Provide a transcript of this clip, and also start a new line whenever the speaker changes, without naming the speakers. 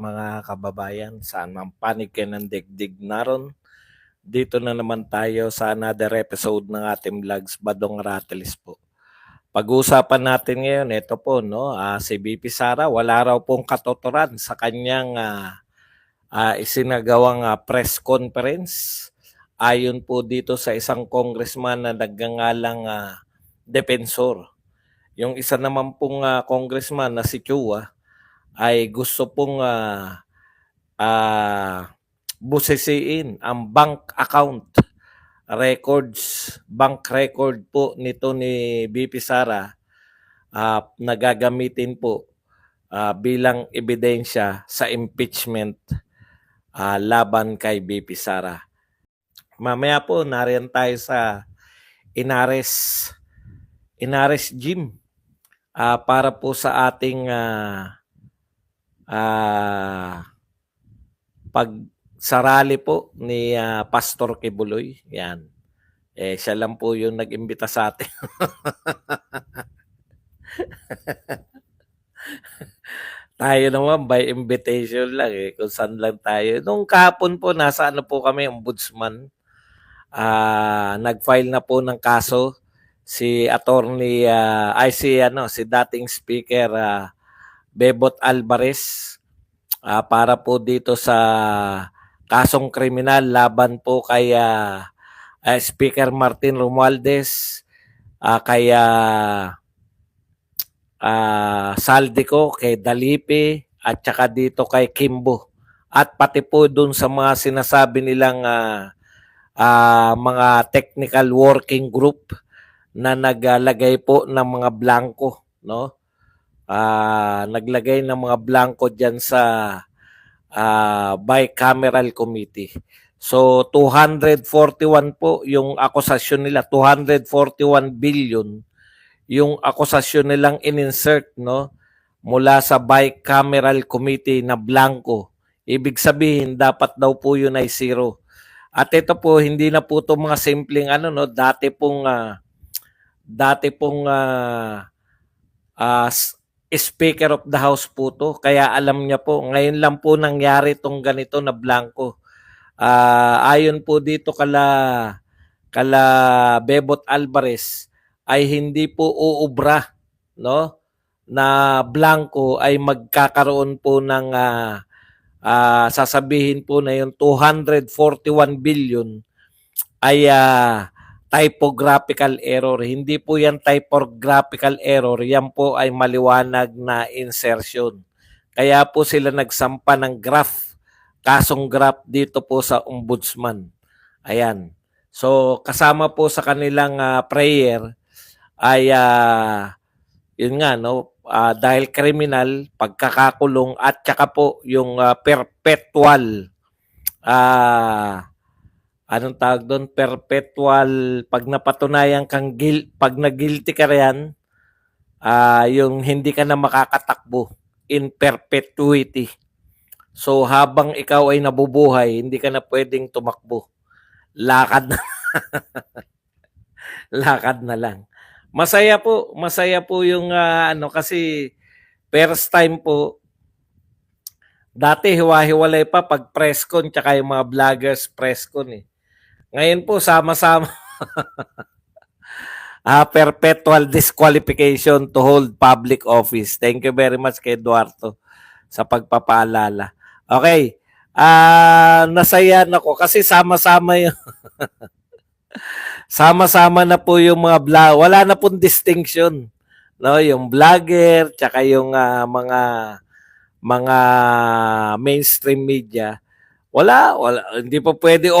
mga kababayan, saan man panig kayo ng digdig naron. Dito na naman tayo sa another episode ng ating vlogs, Badong Rattles po. Pag-uusapan natin ngayon, ito po, no, ah, si BP Sara, wala raw pong katotoran sa kanyang ah, ah, isinagawang ah, press conference. Ayon po dito sa isang congressman na nagngangalang ah, defensor. Yung isa naman pong ah, congressman na si Chua ay gusto pong ah, ah, busisiin ang bank account records, bank record po nito ni BP Sara ah, na gagamitin po ah, bilang ebidensya sa impeachment ah, laban kay BP Sara. Mamaya po, nariyan tayo sa Inares, Inares Gym ah, para po sa ating ah, ah, pag sarali po ni ah, Pastor Kibuloy. Yan. Eh, siya lang po yung nag-imbita sa atin. tayo naman by invitation lang eh, kung saan lang tayo. Nung kahapon po, nasa ano po kami, ombudsman. Ah, nag-file na po ng kaso si attorney ah, ay si ano si dating speaker ah, Bebot Alvarez ah, para po dito sa kasong kriminal laban po kay ah, ah, Speaker Martin Romualdez ah, kay ah, Saldico, kay Dalipe at saka dito kay Kimbo at pati po dun sa mga sinasabi nilang ah, ah, mga technical working group na naglagay po ng mga blanco, no? Ah, naglagay ng mga blanco diyan sa ah, bicameral committee. So 241 po yung akusasyon nila, 241 billion yung akusasyon nilang in-insert no mula sa bicameral committee na blanco. Ibig sabihin dapat daw po yun ay zero. At ito po hindi na po to mga simpleng ano no, dati pong ah, dati pong ah, s- Speaker of the House po to. Kaya alam niya po, ngayon lang po nangyari tong ganito na blanco. Ah, ayon po dito kala kala Bebot Alvarez ay hindi po uubra no na blanco ay magkakaroon po ng ah, ah, sasabihin po na yung 241 billion ay ah, typographical error. Hindi po yan typographical error. Yan po ay maliwanag na insertion. Kaya po sila nagsampa ng graph, kasong graph dito po sa ombudsman. Ayan. So kasama po sa kanilang ah, prayer ay ah, yun nga no ah, dahil kriminal pagkakakulong at saka po yung ah, perpetual ah anong tawag doon? Perpetual pag napatunayan kang gil, pag nagilty ka riyan ah yung hindi ka na makakatakbo in perpetuity. So habang ikaw ay nabubuhay hindi ka na pwedeng tumakbo. Lakad na. Lakad na lang. Masaya po masaya po yung ah, ano kasi first time po dati hiwa-hiwalay pa pag press con tsaka yung mga vloggers press con eh ngayon po sama-sama ah perpetual disqualification to hold public office thank you very much kay Eduardo sa pagpapaalala okay ah nasaya ako kasi sama-sama yung sama-sama na po yung mga vlog. Wala na pong distinction. No, yung vlogger, tsaka yung ah, mga mga mainstream media. Wala, wala. Hindi pa pwede